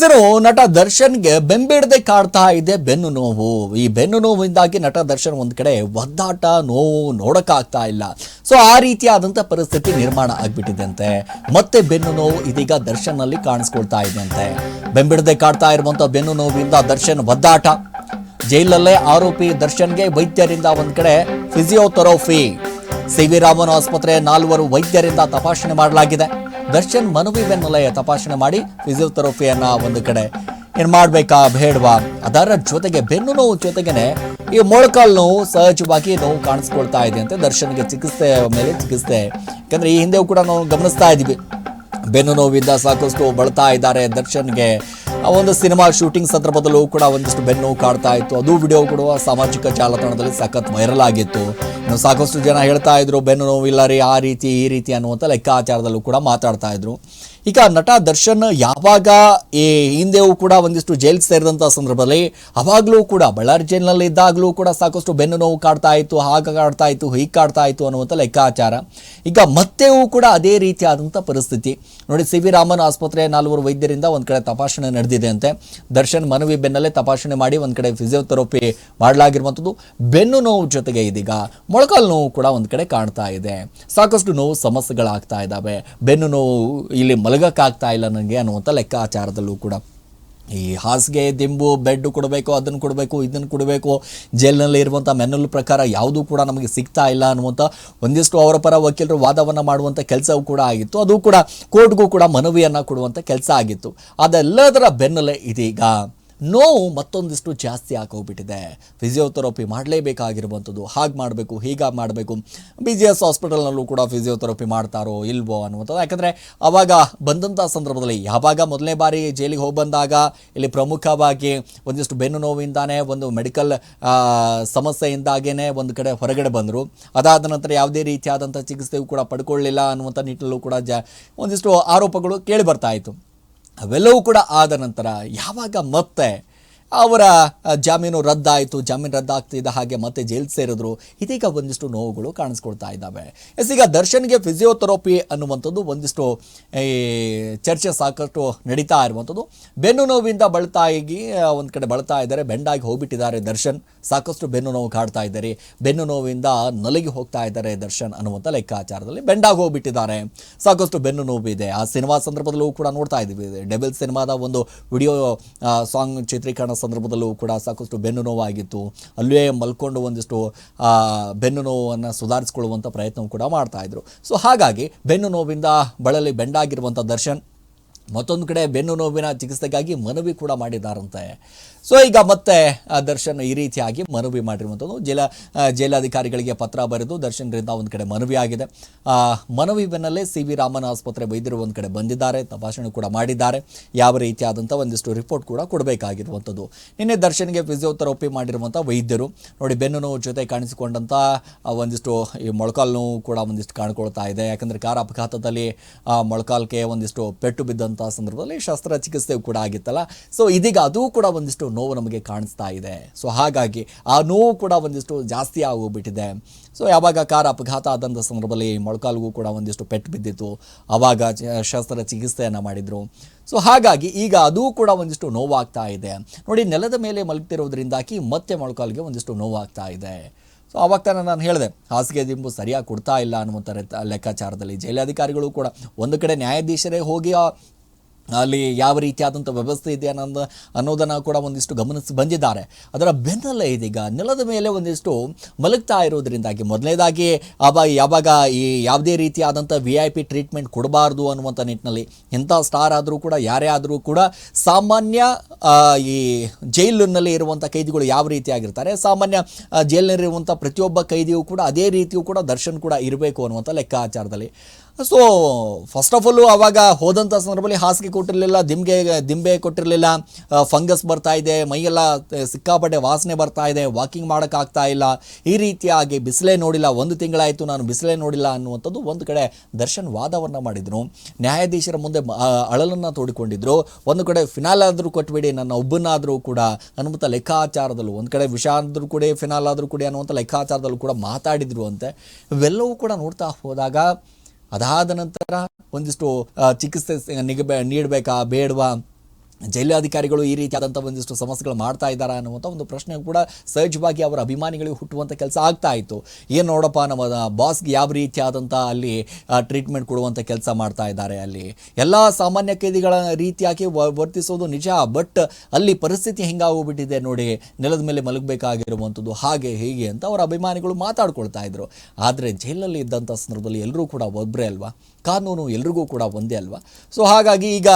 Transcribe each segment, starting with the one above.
ಹೆಸರು ನಟ ದರ್ಶನ್ಗೆ ಬೆಂಬಿಡದೆ ಕಾಡ್ತಾ ಇದೆ ಬೆನ್ನು ನೋವು. ಈ ಬೆನ್ನು ನೋವಿಂದಾಗಿ ನಟ ದರ್ಶನ್ ಒಂದು ಕಡೆ ಒದ್ದಾಟ, ನೋವು ನೋಡೋಕ್ಕಾಗ್ತಾ ಇಲ್ಲ. ಸೊ ಆ ರೀತಿಯಾದಂಥ ಪರಿಸ್ಥಿತಿ ನಿರ್ಮಾಣ ಆಗಿಬಿಟ್ಟಿದೆ ಅಂತೆ ಮತ್ತೆ ಬೆನ್ನು ನೋವು ಇದೀಗ ದರ್ಶನ್ನಲ್ಲಿ ಕಾಣಿಸ್ಕೊಳ್ತಾ ಇದೆ ಅಂತೆ ಬೆಂಬಿಡದೆ ಕಾಡ್ತಾ ಇರುವಂಥ ಬೆನ್ನು ನೋವಿಂದ ದರ್ಶನ್ ಒದ್ದಾಟ. ಜೈಲಲ್ಲೇ ಆರೋಪಿ ದರ್ಶನ್ಗೆ ವೈದ್ಯರಿಂದ ಒಂದು ಕಡೆ ಫಿಸಿಯೋಥೆರಪಿ. ಸಿ ವಿ ರಾಮನ್ ಆಸ್ಪತ್ರೆ ನಾಲ್ವರು ವೈದ್ಯರಿಂದ ತಪಾಸಣೆ ಮಾಡಲಾಗಿದೆ. ದರ್ಶನ್ ಮನವಿ ಬೆನ್ನಲ್ಲೇ ತಪಾಸಣೆ ಮಾಡಿ ಫಿಸಿಯೋಥೆರಪಿಯನ್ನ ಒಂದು ಕಡೆ. ಏನು ಮಾಡಬೇಕಾ ಬೇಡವಾ? ಅದರ ಜೊತೆಗೆ ಬೆನ್ನು ನೋವು ಜೊತೆಗೇನೆ ಈ ಮೊಳಕಾಲು ನೋವು ಸಹಜವಾಗಿ ನೋವು ಕಾಣಿಸ್ಕೊಳ್ತಾ ಇದೆ ಅಂತ ದರ್ಶನ್ಗೆ ಚಿಕಿತ್ಸೆ ಮೇಲೆ ಚಿಕಿತ್ಸೆ. ಯಾಕಂದರೆ ಈ ಹಿಂದೆ ಕೂಡ ನಾವು ಗಮನಿಸ್ತಾ ಇದೀವಿ ಬೆನ್ನು ನೋವಿಂದ ಸಾಕಷ್ಟು ಬಳತಾ ಇದ್ದಾರೆ ದರ್ಶನ್ಗೆ. ಆ ಒಂದು ಸಿನಿಮಾ ಶೂಟಿಂಗ್ ಸಂದರ್ಭದಲ್ಲೂ ಕೂಡ ಒಂದಿಷ್ಟು ಬೆನ್ನು ಕಾಡ್ತಾ ಇತ್ತು. ಅದು ವಿಡಿಯೋ ಕೂಡ ಸಾಮಾಜಿಕ ಜಾಲತಾಣದಲ್ಲಿ ಸಖತ್ ವೈರಲ್ ಆಗಿತ್ತು. ಇನ್ನು ಸಾಕಷ್ಟು ಜನ ಹೇಳ್ತಾ ಇದ್ರು ಬೆನ್ನು ನೋವಿಲ್ಲ ರೀ, ಆ ರೀತಿ, ಈ ರೀತಿ ಅನ್ನುವಂಥ ಲೆಕ್ಕಾಚಾರದಲ್ಲೂ ಕೂಡ ಮಾತಾಡ್ತಾ ಇದ್ರು. ಈಗ ನಟ ದರ್ಶನ್ ಯಾವಾಗ ಈ ಹಿಂದೆಯೂ ಕೂಡ ಒಂದಿಷ್ಟು ಜೈಲ್ ಸೇರಿದಂಥ ಸಂದರ್ಭದಲ್ಲಿ ಅವಾಗಲೂ ಕೂಡ ಬಳ್ಳಾರಿ ಜೈಲಿನಲ್ಲಿ ಇದ್ದಾಗಲೂ ಕೂಡ ಸಾಕಷ್ಟು ಬೆನ್ನು ನೋವು ಕಾಡ್ತಾ ಇತ್ತು, ಹಾಗೆ ಕಾಡ್ತಾ ಇತ್ತು, ಹೀಗೆ ಕಾಡ್ತಾ ಇತ್ತು ಅನ್ನುವಂಥ ಲೆಕ್ಕಾಚಾರ. ಈಗ ಮತ್ತೆಯೂ ಕೂಡ ಅದೇ ರೀತಿಯಾದಂಥ ಪರಿಸ್ಥಿತಿ. ನೋಡಿ, ಸಿ ವಿ ರಾಮನ್ ಆಸ್ಪತ್ರೆ ನಾಲ್ವರು ವೈದ್ಯರಿಂದ ಒಂದು ಕಡೆ ತಪಾಸಣೆ ನಡೆದಿದೆ ಅಂತೆ ದರ್ಶನ್ ಮನವಿ ಬೆನ್ನಲ್ಲೇ ತಪಾಸಣೆ ಮಾಡಿ ಒಂದು ಕಡೆ ಫಿಸಿಯೋಥೆರಪಿ ಮಾಡಲಾಗಿರುವಂಥದ್ದು. ಬೆನ್ನು ನೋವು ಜೊತೆಗೆ ಇದೀಗ ಮೊಳಕಾಲು ನೋವು ಕೂಡ ಒಂದು ಕಡೆ ಕಾಣ್ತಾ ಇದೆ. ಸಾಕಷ್ಟು ನೋವು ಸಮಸ್ಯೆಗಳಾಗ್ತಾ ಇದ್ದಾವೆ ಬೆನ್ನು ನೋವು ಇಲ್ಲಿ ಮಲಗಕ್ಕಾಗ್ತಾ ಇಲ್ಲ ನನಗೆ ಅನ್ನುವಂಥ ಲೆಕ್ಕಾಚಾರದಲ್ಲೂ ಕೂಡ. ಈ ಹಾಸಿಗೆ, ದಿಂಬು, ಬೆಡ್ ಕೊಡಬೇಕು ಅದನ್ನು ಕೊಡಬೇಕು ಇದನ್ನು ಕೊಡಬೇಕು, ಜೈಲಿನಲ್ಲಿ ಇರುವಂಥ ಮೆನ್ನುಲ್ ಪ್ರಕಾರ ಯಾವುದೂ ಕೂಡ ನಮಗೆ ಸಿಗ್ತಾ ಇಲ್ಲ ಅನ್ನುವಂಥ ಒಂದಿಷ್ಟು ಅವರ ಪರ ವಕೀಲರು ವಾದವನ್ನು ಮಾಡುವಂಥ ಕೆಲಸವೂ ಕೂಡ ಆಗಿತ್ತು. ಅದು ಕೂಡ ಕೋರ್ಟ್ಗೂ ಕೂಡ ಮನವಿಯನ್ನು ಕೊಡುವಂಥ ಕೆಲಸ ಆಗಿತ್ತು. ಅದೆಲ್ಲದರ ಬೆನ್ನಲ್ಲೇ ಇದೀಗ ನೋವು ಮತ್ತೊಂದಿಷ್ಟು ಜಾಸ್ತಿ ಆಗೋಗ್ಬಿಟ್ಟಿದೆ. ಫಿಸಿಯೋಥೆರಪಿ ಮಾಡಲೇಬೇಕಾಗಿರುವಂಥದ್ದು. ಹಾಗೆ ಮಾಡಬೇಕು, ಹೀಗೆ ಮಾಡಬೇಕು. ಬಿ ಜಿ ಎಸ್ ಹಾಸ್ಪಿಟಲ್ನಲ್ಲೂ ಕೂಡ ಫಿಸಿಯೋಥೆರಪಿ ಮಾಡ್ತಾರೋ ಇಲ್ವೋ ಅನ್ನುವಂಥದ್ದು. ಯಾಕಂದರೆ ಅವಾಗ ಬಂದಂಥ ಸಂದರ್ಭದಲ್ಲಿ ಯಾವಾಗ ಮೊದಲನೇ ಬಾರಿ ಜೈಲಿಗೆ ಹೋಗಿ ಬಂದಾಗ ಇಲ್ಲಿ ಪ್ರಮುಖವಾಗಿ ಒಂದಿಷ್ಟು ಬೆನ್ನು ನೋವಿಂದಾನೇ, ಒಂದು ಮೆಡಿಕಲ್ ಸಮಸ್ಯೆಯಿಂದಾಗೇ ಒಂದು ಕಡೆ ಹೊರಗಡೆ ಬಂದರು. ಅದಾದ ನಂತರ ಯಾವುದೇ ರೀತಿಯಾದಂಥ ಚಿಕಿತ್ಸೆಯೂ ಕೂಡ ಪಡ್ಕೊಳ್ಳಿಲ್ಲ ಅನ್ನುವಂಥ ನಿಟ್ಟಿನಲ್ಲೂ ಕೂಡ ಜ, ಒಂದಿಷ್ಟು ಆರೋಪಗಳು ಕೇಳಿ ಬರ್ತಾ ಇತ್ತು. ಅವೆಲ್ಲವೂ ಕೂಡ ಆದ ನಂತರ ಯಾವಾಗ ಮತ್ತೆ ಅವರ ಜಾಮೀನು ರದ್ದಾಯಿತು, ಜಾಮೀನು ರದ್ದಾಗ್ತಿದ್ದ ಹಾಗೆ ಮತ್ತೆ ಜೈಲ್ ಸೇರಿದ್ರು. ಇದೀಗ ಒಂದಿಷ್ಟು ನೋವುಗಳು ಕಾಣಿಸ್ಕೊಳ್ತಾ ಇದ್ದಾವೆ. ಎಸ್ ಈಗ ದರ್ಶನ್ಗೆ ಫಿಸಿಯೋಥೆರಪಿ ಅನ್ನುವಂಥದ್ದು ಒಂದಿಷ್ಟು, ಈ, ಚರ್ಚೆ ಸಾಕಷ್ಟು ನಡೀತಾ ಇರುವಂಥದ್ದು. ಬೆನ್ನು ನೋವಿಂದ ಬಳತಾಗಿ ಒಂದು ಕಡೆ ಬಳತಾ ಇದ್ದಾರೆ. ಬೆಂಡಾಗಿ ಹೋಗ್ಬಿಟ್ಟಿದ್ದಾರೆ ದರ್ಶನ್. ಸಾಕಷ್ಟು ಬೆನ್ನು ನೋವು ಕಾಡ್ತಾ ಇದ್ದಾರೆ. ಬೆನ್ನು ನೋವಿಂದ ನಲಗಿ ಹೋಗ್ತಾ ಇದ್ದಾರೆ ದರ್ಶನ್ ಅನ್ನುವಂಥ ಲೆಕ್ಕಾಚಾರದಲ್ಲಿ ಬೆಂಡಾಗಿ ಹೋಗ್ಬಿಟ್ಟಿದ್ದಾರೆ. ಸಾಕಷ್ಟು ಬೆನ್ನು ನೋವಿದೆ. ಆ ಸಿನಿಮಾ ಸಂದರ್ಭದಲ್ಲೂ ಕೂಡ ನೋಡ್ತಾ ಇದ್ದೀವಿ. ಡೆಬಿಲ್ ಸಿನಿಮಾದ ಒಂದು ವಿಡಿಯೋ ಸಾಂಗ್ ಚಿತ್ರೀಕರಣ ಸಂದರ್ಭದಲ್ಲೂ ಕೂಡ ಸಾಕಷ್ಟು ಬೆನ್ನು ನೋವಾಗಿತ್ತು. ಅಲ್ಲೇ ಮಲ್ಕೊಂಡು ಒಂದಿಷ್ಟು ಬೆನ್ನು ನೋವನ್ನು ಸುಧಾರಿಸ್ಕೊಳ್ಳುವಂಥ ಪ್ರಯತ್ನವೂ ಕೂಡ ಮಾಡ್ತಾಯಿದ್ರು ಸೊ ಹಾಗಾಗಿ ಬೆನ್ನು ನೋವಿಂದ ಬಳಲಿ ಬೆಂಡಾಗಿರುವಂಥ ದರ್ಶನ್ ಮತ್ತೊಂದು ಕಡೆ ಬೆನ್ನು ನೋವಿನ ಚಿಕಿತ್ಸೆಗಾಗಿ ಮನವಿ ಕೂಡ ಮಾಡಿದ್ದಾರಂತೆ. ಸೊ ಈಗ ಮತ್ತೆ ದರ್ಶನ್ ಈ ರೀತಿಯಾಗಿ ಮನವಿ ಮಾಡಿರುವಂಥದ್ದು. ಜಿಲ್ಲಾ ಜಿಲ್ಲಾಧಿಕಾರಿಗಳಿಗೆ ಪತ್ರ ಬರೆದು ದರ್ಶನ್ರಿಂದ ಒಂದು ಕಡೆ ಮನವಿ ಆಗಿದೆ. ಮನವಿ ಬೆನ್ನಲ್ಲೇ ಸಿ ವಿ ರಾಮನ್ ಆಸ್ಪತ್ರೆ ವೈದ್ಯರು ಒಂದು ಕಡೆ ಬಂದಿದ್ದಾರೆ ತಪಾಸಣೆ ಕೂಡ ಮಾಡಿದ್ದಾರೆ. ಯಾವ ರೀತಿಯಾದಂಥ ಒಂದಿಷ್ಟು ರಿಪೋರ್ಟ್ ಕೂಡ ಕೊಡಬೇಕಾಗಿರುವಂಥದ್ದು. ನಿನ್ನೆ ದರ್ಶನ್ಗೆ ಫಿಸಿಯೋಥೆರಪಿ ಮಾಡಿರುವಂಥ ವೈದ್ಯರು. ನೋಡಿ ಬೆನ್ನು ನೋವು ಜೊತೆ ಕಾಣಿಸಿಕೊಂಡಂಥ ಒಂದಿಷ್ಟು ಈ ಮೊಳಕಾಲು ನೋವು ಕೂಡ ಒಂದಿಷ್ಟು ಕಾಣ್ಕೊಳ್ತಾ ಇದೆ. ಯಾಕಂದರೆ ಕಾರ್ ಅಪಘಾತದಲ್ಲಿ ಆ, ಮೊಳಕಾಲ್ಗೆ ಒಂದಿಷ್ಟು ಪೆಟ್ಟು ಬಿದ್ದಂಥ ಸಂದರ್ಭದಲ್ಲಿ ಶಸ್ತ್ರಚಿಕಿತ್ಸೆ ಕೂಡ ಆಗಿತ್ತಲ್ಲ. ಸೊ ಇದೀಗ ಅದು ಕೂಡ ಒಂದಿಷ್ಟು ನೋವು ನಮಗೆ ಕಾಣಿಸ್ತಾ ಇದೆ. ಸೊ ಹಾಗಾಗಿ ಆ ನೋವು ಕೂಡ ಒಂದಿಷ್ಟು ಜಾಸ್ತಿ ಆಗೋಗ್ಬಿಟ್ಟಿದೆ. ಸೊ ಯಾವಾಗ ಕಾರ್ ಅಪಘಾತ ಆದಂಥ ಸಂದರ್ಭದಲ್ಲಿ ಮೊಳಕಾಲ್ಗೂ ಕೂಡ ಒಂದಿಷ್ಟು ಪೆಟ್ಟು ಬಿದ್ದಿತ್ತು. ಆವಾಗ ಶಸ್ತ್ರ ಚಿಕಿತ್ಸೆಯನ್ನು ಮಾಡಿದರು. ಸೊ ಹಾಗಾಗಿ ಈಗ ಅದು ಕೂಡ ಒಂದಿಷ್ಟು ನೋವಾಗ್ತಾ ಇದೆ. ನೋಡಿ, ನೆಲದ ಮೇಲೆ ಮಲಗ್ತಿರೋದ್ರಿಂದಾಗಿ ಮತ್ತೆ ಮೊಳಕಾಲ್ಗೆ ಒಂದಿಷ್ಟು ನೋವಾಗ್ತಾ ಇದೆ. ಸೊ ಆವಾಗ ತಾನೇ ನಾನು ಹೇಳಿದೆ, ಹಾಸಿಗೆ ದಿಂಬು ಸರಿಯಾಗಿ ಕೊಡ್ತಾ ಇಲ್ಲ ಅನ್ನುವಂಥ ಲೆಕ್ಕಾಚಾರದಲ್ಲಿ ಜೈಲಾಧಿಕಾರಿಗಳು ಕೂಡ ಒಂದು ಕಡೆ ನ್ಯಾಯಾಧೀಶರೇ ಹೋಗಿ ಆ ಅಲ್ಲಿ ಯಾವ ರೀತಿಯಾದಂಥ ವ್ಯವಸ್ಥೆ ಇದೆ ಅನ್ನೋದು ಅನ್ನೋದನ್ನು ಕೂಡ ಒಂದಿಷ್ಟು ಗಮನಿಸಿ ಬಂದಿದ್ದಾರೆ. ಅದರ ಬೆನ್ನಲ್ಲೇ ಇದೀಗ ನೆಲದ ಮೇಲೆ ಒಂದಿಷ್ಟು ಮಲಗ್ತಾ ಇರೋದ್ರಿಂದಾಗಿ ಮೊದಲನೇದಾಗಿ ಆವಾಗ ಯಾವಾಗ ಈ ಯಾವುದೇ ರೀತಿಯಾದಂಥ ವಿ ಐ ಪಿ ಟ್ರೀಟ್ಮೆಂಟ್ ಕೊಡಬಾರ್ದು ಅನ್ನುವಂಥ ನಿಟ್ಟಿನಲ್ಲಿ ಎಂಥ ಸ್ಟಾರ್ ಆದರೂ ಕೂಡ, ಯಾರೇ ಆದರೂ ಕೂಡ ಸಾಮಾನ್ಯ ಈ ಜೈಲಿನಲ್ಲಿ ಇರುವಂಥ ಕೈದಿಗಳು ಯಾವ ರೀತಿಯಾಗಿರ್ತಾರೆ ಸಾಮಾನ್ಯ ಜೈಲಿನಲ್ಲಿರುವಂಥ ಪ್ರತಿಯೊಬ್ಬ ಕೈದಿಯೂ ಕೂಡ ಅದೇ ರೀತಿಯೂ ಕೂಡ ದರ್ಶನ್ ಕೂಡ ಇರಬೇಕು ಅನ್ನುವಂಥ ಲೆಕ್ಕಾಚಾರದಲ್ಲಿ. ಸೊ ಫಸ್ಟ್ ಆಫ್ ಆಲು ಅವಾಗ ಹೋದಂಥ ಸಂದರ್ಭದಲ್ಲಿ ಹಾಸಿಗೆ ಕೊಟ್ಟಿರಲಿಲ್ಲ, ದಿಂಬೆ ದಿಂಬೆ ಕೊಟ್ಟಿರಲಿಲ್ಲ ಫಂಗಸ್ ಬರ್ತಾ ಇದೆ, ಮೈಯೆಲ್ಲ ಸಿಕ್ಕಾಪಟ್ಟೆ ವಾಸನೆ ಬರ್ತಾ ಇದೆ ವಾಕಿಂಗ್ ಮಾಡೋಕ್ಕಾಗ್ತಾ ಇಲ್ಲ. ಈ ರೀತಿಯಾಗಿ ಬಿಸಿಲೇ ನೋಡಿಲ್ಲ, ಒಂದು ತಿಂಗಳಾಯಿತು ನಾನು ಬಿಸಿಲೇ ನೋಡಿಲ್ಲ ಅನ್ನುವಂಥದ್ದು ಒಂದು ಕಡೆ ದರ್ಶನ್ ವಾದವನ್ನು ಮಾಡಿದರು. ನ್ಯಾಯಾಧೀಶರ ಮುಂದೆ ಅಳಲನ್ನು ತೋಡಿಕೊಂಡಿದ್ರು. ಒಂದು ಕಡೆ ಫಿನಾಲ್ ಆದರೂ ಕೊಟ್ಬಿಡಿ, ನನ್ನ ಒಬ್ಬನಾದರೂ ಕೂಡ ಅನ್ನುವಂಥ ಲೆಕ್ಕಾಚಾರದಲ್ಲೂ, ಒಂದು ಕಡೆ ವಿಷ ಆದರೂ ಕೂಡ ಫಿನಾಲ್ ಆದರೂ ಕೂಡ ಅನ್ನುವಂಥ ಲೆಕ್ಕಾಚಾರದಲ್ಲೂ ಕೂಡ ಮಾತಾಡಿದ್ರು ಅಂತೆ. ಇವೆಲ್ಲವೂ ಕೂಡ ನೋಡ್ತಾ ಹೋದಾಗ ಅದಾದ ನಂತರ ಒಂದಿಷ್ಟು ಚಿಕಿತ್ಸೆ ನೀಡಬೇಕಾ ಬೇಡವಾ? ಜೈಲಾಧಿಕಾರಿಗಳು ಈ ರೀತಿಯಾದಂಥ ಒಂದಿಷ್ಟು ಸಮಸ್ಯೆಗಳು ಮಾಡ್ತಾ ಇದ್ದಾರಾ ಅನ್ನುವಂಥ ಒಂದು ಪ್ರಶ್ನೆ ಕೂಡ ಸಹಜವಾಗಿ ಅವರ ಅಭಿಮಾನಿಗಳಿಗೆ ಹುಟ್ಟುವಂಥ ಕೆಲಸ ಆಗ್ತಾ ಇತ್ತು. ಏನು ನೋಡಪ್ಪ ನಮ್ಮ ಬಾಸ್ಗೆ ಯಾವ ರೀತಿಯಾದಂಥ ಅಲ್ಲಿ ಟ್ರೀಟ್ಮೆಂಟ್ ಕೊಡುವಂಥ ಕೆಲಸ ಮಾಡ್ತಾ ಇದ್ದಾರೆ ಅಲ್ಲಿ. ಎಲ್ಲ ಸಾಮಾನ್ಯ ಕೈದಿಗಳ ರೀತಿಯಾಗಿ ವರ್ತಿಸೋದು ನಿಜ ಬಟ್ ಅಲ್ಲಿ ಪರಿಸ್ಥಿತಿ ಹೆಂಗಾಗೋಗ್ಬಿಟ್ಟಿದೆ ನೋಡಿ, ನೆಲದ ಮೇಲೆ ಮಲಗಬೇಕಾಗಿರುವಂಥದ್ದು ಹಾಗೆ, ಹೀಗೆ ಅಂತ ಅವರ ಅಭಿಮಾನಿಗಳು ಮಾತಾಡ್ಕೊಳ್ತಾ ಇದ್ರು. ಆದರೆ ಜೈಲಲ್ಲಿ ಇದ್ದಂಥ ಸಂದರ್ಭದಲ್ಲಿ ಎಲ್ಲರೂ ಕೂಡ ಒಬ್ಬರೇ ಅಲ್ವಾ? ಕಾನೂನು ಎಲ್ರಿಗೂ ಕೂಡ ಒಂದೇ ಅಲ್ವಾ? ಸೊ ಹಾಗಾಗಿ ಈಗ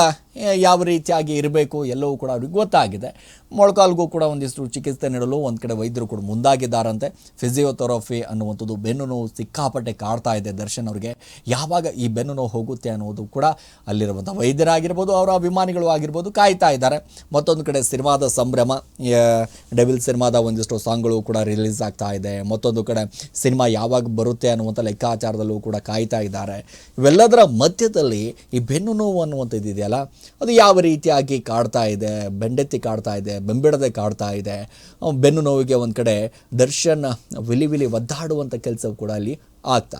ಯಾವ ರೀತಿಯಾಗಿ ಇರಬೇಕು ಎಲ್ಲವೂ ಕೂಡ ಅವ್ರಿಗೆ ಗೊತ್ತಾಗಿದೆ. ಮೊಳಕಾಲ್ಗೂ ಕೂಡ ಒಂದಿಷ್ಟು ಚಿಕಿತ್ಸೆ ನೀಡಲು ಒಂದು ಕಡೆ ವೈದ್ಯರು ಕೂಡ ಮುಂದಾಗಿದ್ದಾರಂತೆ. ಫಿಸಿಯೋಥೆರಪಿ ಅನ್ನುವಂಥದ್ದು ಬೆನ್ನು ನೋವು ಸಿಕ್ಕಾಪಟ್ಟೆ ಕಾಡ್ತಾ ಇದೆ ದರ್ಶನ್ ಅವರಿಗೆ. ಯಾವಾಗ ಈ ಬೆನ್ನು ನೋವು ಹೋಗುತ್ತೆ ಅನ್ನೋದು ಕೂಡ ಅಲ್ಲಿರುವಂಥ ವೈದ್ಯರಾಗಿರ್ಬೋದು, ಅವರ ಅಭಿಮಾನಿಗಳು ಆಗಿರ್ಬೋದು ಕಾಯ್ತಾ ಇದ್ದಾರೆ. ಮತ್ತೊಂದು ಕಡೆ ಸಿನಿಮಾದ ಸಂಭ್ರಮ ಡೆವಿಲ್ ಸಿನಿಮಾದ ಒಂದಿಷ್ಟು ಸಾಂಗ್ಗಳು ಕೂಡ ರಿಲೀಸ್ ಆಗ್ತಾ ಇದೆ. ಮತ್ತೊಂದು ಕಡೆ ಸಿನಿಮಾ ಯಾವಾಗ ಬರುತ್ತೆ ಅನ್ನುವಂಥ ಲೆಕ್ಕಾಚಾರದಲ್ಲೂ ಕೂಡ ಕಾಯ್ತಾ ಇದ್ದಾರೆ. ಇವೆಲ್ಲದರ ಮಧ್ಯದಲ್ಲಿ ಈ ಬೆನ್ನು ನೋವು ಅನ್ನುವಂಥದ್ದು ಇದೆಯಲ್ಲ, ಅದು ಯಾವ ರೀತಿಯಾಗಿ ಕಾಡ್ತಾ ಇದೆ, ಬೆಂಡೆತ್ತಿ ಕಾಡ್ತಾ ಇದೆ, ಬೆಂಬಿಡದೆ ಕಾಡ್ತಾ ಇದೆ. ಬೆನ್ನು ನೋವಿಗೆ ಒಂದು ಕಡೆ ದರ್ಶನ್ ವಿಲಿ ವಿಲಿ ಒದ್ದಾಡುವಂಥ ಕೆಲಸ ಕೂಡ ಅಲ್ಲಿ ಆಗ್ತಾ